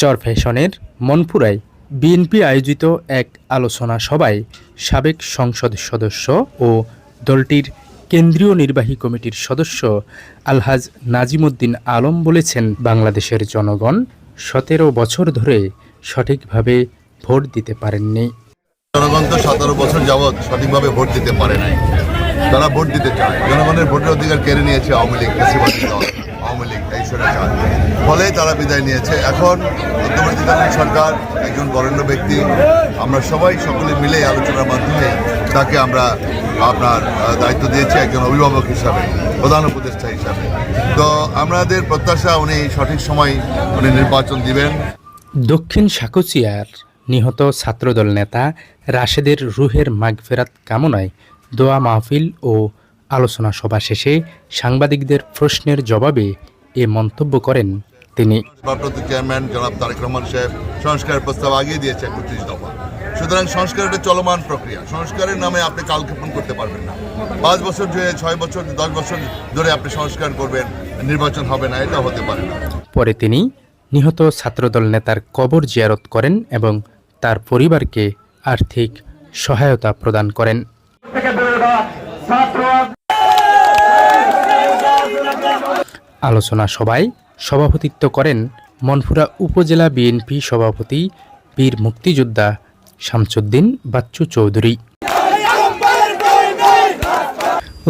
চর ফ্যাশনের মনপুরায় বিএনপি আয়োজিত এক আলোচনা সভায় সাবেক সংসদ সদস্য ও দলটির কেন্দ্রীয় নির্বাহী কমিটির সদস্য আলহাজ নাজিমুদ্দিন আলম বলেছেন, বাংলাদেশের জনগণ সতেরো বছর ধরে সঠিকভাবে ভোট দিতে পারেননি। জনগণ তো সতেরো বছর যাবৎ সঠিকভাবে ভোট দিতে পারে নাই। তারা ভোট দিতে চায়। জনগণের ভোটের অধিকার কেড়ে নিয়েছে আওয়ামী লীগ আওয়ামী লীগ, এই চায় ফলে তারা বিদায় নিয়েছে। এখন অন্তর্বর্তীকালীন সরকার, একজন বরেণ্য ব্যক্তি, আমরা সবাই সকলে মিলে আলোচনার মাধ্যমে তাকে আমরা আপনার দায়িত্ব দিয়েছি একজন অভিভাবক হিসাবে, প্রধান উপদেষ্টা হিসাবে। তো আমাদের প্রত্যাশা, উনি সঠিক সময় উনি নির্বাচন দিবেন। দক্ষিণ সাকুচিয়ার নিহত ছাত্রদল নেতা রাশেদের রুহের মাগফেরাত কামনায় দোয়া মাহফিল ও আলোচনা সভা শেষে সাংবাদিকদের প্রশ্নের জবাবে এ মন্তব্য করেন তিনি। ভারপ্রাপ্ত চেয়ারম্যান জনাব তারেক রহমান সাহেব সংস্কারের প্রস্তাব আগিয়ে দিয়েছে একত্রিশ দফা। সুতরাং সংস্কার একটা চলমান প্রক্রিয়া। সংস্কারের নামে আপনি কালক্ষেপণ করতে পারবেন না। পাঁচ বছর ধরে ছয় বছর দশ বছর ধরে আপনি সংস্কার করবেন নির্বাচন হবে না এটা হতে পারে না। পরে তিনি নিহত ছাত্রদল নেতার কবর জিয়ারত করেন এবং তার পরিবারকে আর্থিক সহায়তা প্রদান করেন। আলোচনা সভায় সভাপতিত্ব করেন মনফুরা উপজেলা বিএনপি সভাপতি, বীর মুক্তিযোদ্ধা শামসুদ্দিন বাচ্চু চৌধুরী।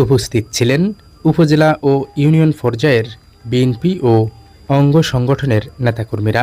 উপস্থিত ছিলেন উপজেলা ও ইউনিয়ন পর্যায়ের বিএনপি ও অঙ্গ সংগঠনের নেতাকর্মীরা।